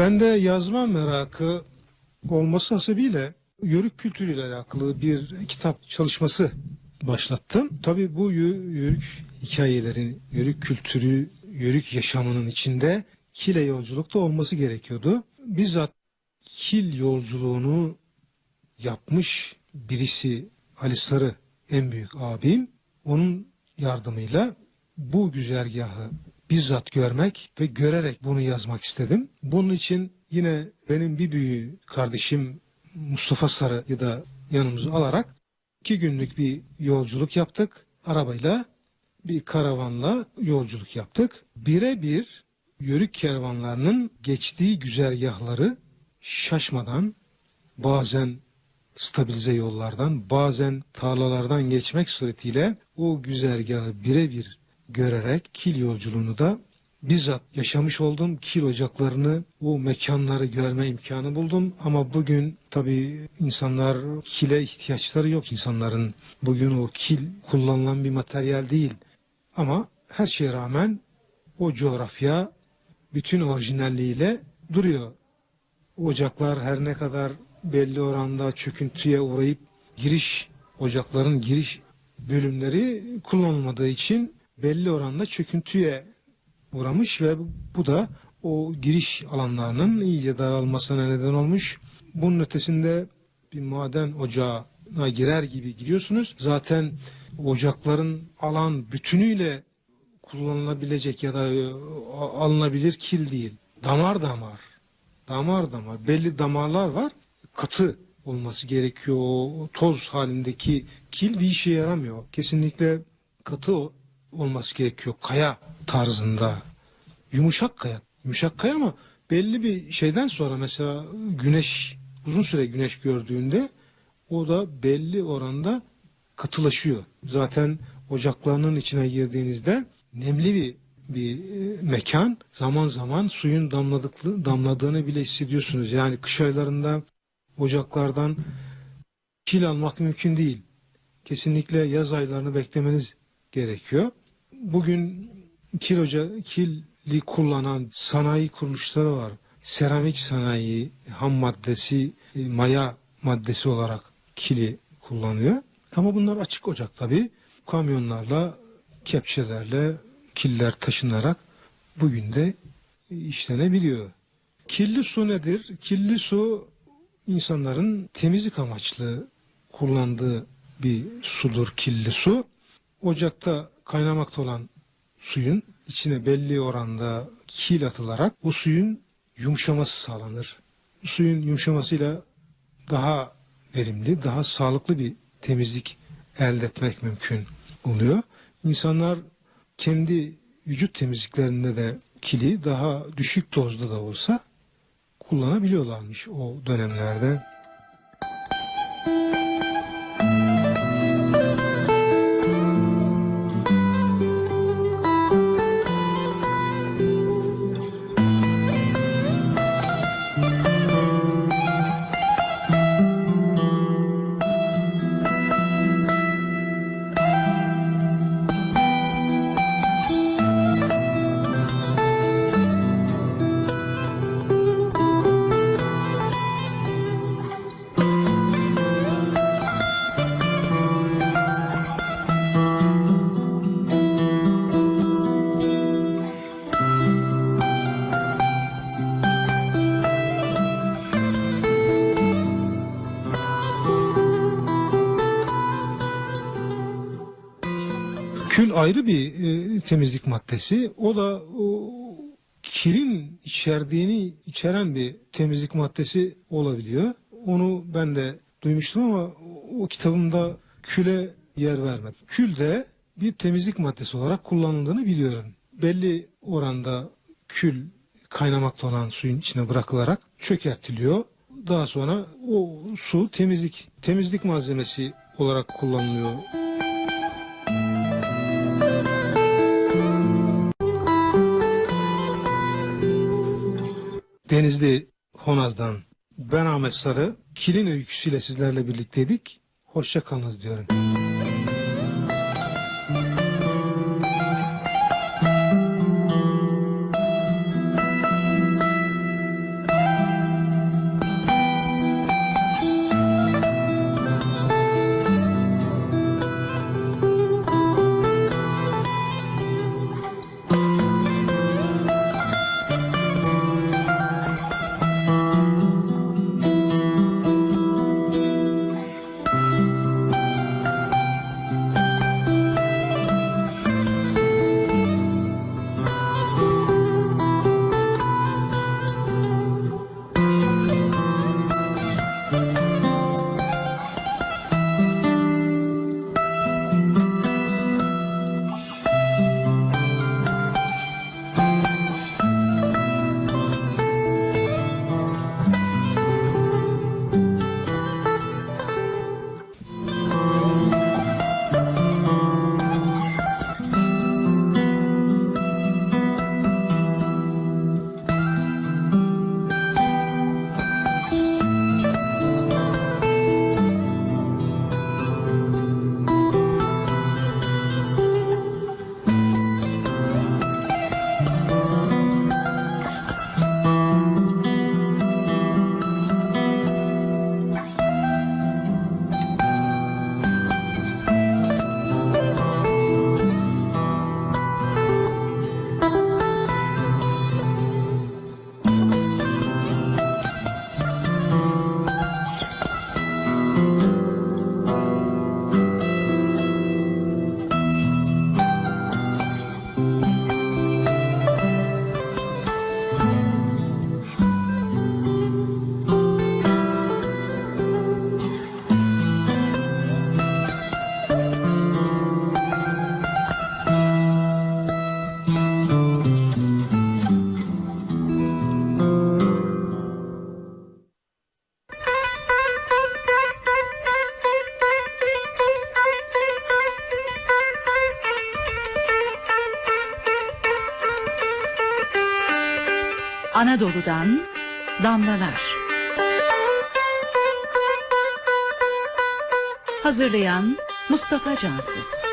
Ben de yazma merakı olması hasebiyle yörük kültürüyle alakalı bir kitap çalışması başlattım. Tabii bu yö- yörük hikayeleri, yörük kültürü, yörük yaşamının içinde kile yolculukta olması gerekiyordu. Bizzat kil yolculuğunu yapmış birisi Ali Sarı en büyük abim. Onun yardımıyla bu güzergahı bizzat görmek ve görerek bunu yazmak istedim. Bunun için yine benim bir büyüğü kardeşim Mustafa Sarı'yı da yanımıza alarak iki günlük bir yolculuk yaptık. Arabayla bir karavanla yolculuk yaptık. Birebir yörük kervanlarının geçtiği güzergahları şaşmadan bazen stabilize yollardan bazen tarlalardan geçmek suretiyle o güzergahı birebir görerek kil yolculuğunu da bizzat yaşamış oldum. Kil ocaklarını, o mekanları görme imkanı buldum. Ama bugün tabii insanlar kile ihtiyaçları yok insanların. Bugün o kil kullanılan bir materyal değil. Ama her şeye rağmen o coğrafya bütün orijinalliğiyle duruyor. Ocaklar her ne kadar belli oranda çöküntüye uğrayıp giriş ocakların giriş bölümleri kullanılmadığı için belli oranda çöküntüye uğramış ve bu da o giriş alanlarının iyice daralmasına neden olmuş. Bunun ötesinde bir maden ocağına girer gibi giriyorsunuz. Zaten ocakların alan bütünüyle kullanılabilecek ya da e, alınabilir kil değil. Damar damar. Damar damar. Belli damarlar var. Katı olması gerekiyor. O toz halindeki kil bir işe yaramıyor. Kesinlikle katı olması gerekiyor. Kaya tarzında. Yumuşak kaya. Yumuşak kaya ama belli bir şeyden sonra mesela güneş uzun süre güneş gördüğünde o da belli oranda katılaşıyor. Zaten ocaklarının içine girdiğinizde nemli bir bir e, mekan zaman zaman suyun damladıklı, damladığını bile hissediyorsunuz. Yani kış aylarında ocaklardan kil almak mümkün değil. Kesinlikle yaz aylarını beklemeniz gerekiyor. Bugün kil oca kili kullanan sanayi kuruluşları var. Seramik sanayi ham maddesi, e, maya maddesi olarak kili kullanıyor. Ama bunlar açık ocak tabii. Kamyonlarla, kepçelerle killer taşınarak bugün de işlenebiliyor. Kirli su nedir? Kirli su insanların temizlik amaçlı kullandığı bir sudur kirli su. Ocakta kaynamakta olan suyun içine belli oranda kil atılarak bu suyun yumuşaması sağlanır. Bu suyun yumuşamasıyla daha verimli, daha sağlıklı bir temizlik elde etmek mümkün oluyor. İnsanlar kendi vücut temizliklerinde de kili daha düşük dozda da olsa kullanabiliyorlarmış o dönemlerde. Kül ayrı bir e, temizlik maddesi. O da o kirin içerdiğini içeren bir temizlik maddesi olabiliyor. Onu ben de duymuştum ama o, kitabımda küle yer vermedim. Kül de bir temizlik maddesi olarak kullanıldığını biliyorum. Belli oranda kül kaynamakta olan suyun içine bırakılarak çökertiliyor. Daha sonra o su temizlik temizlik malzemesi olarak kullanılıyor. Denizli Honaz'dan ben Ahmet Sarı. Kilin öyküsüyle sizlerle birlikteydik. Hoşça kalınız diyorum. Anadolu'dan damlalar. Hazırlayan Mustafa Cansız.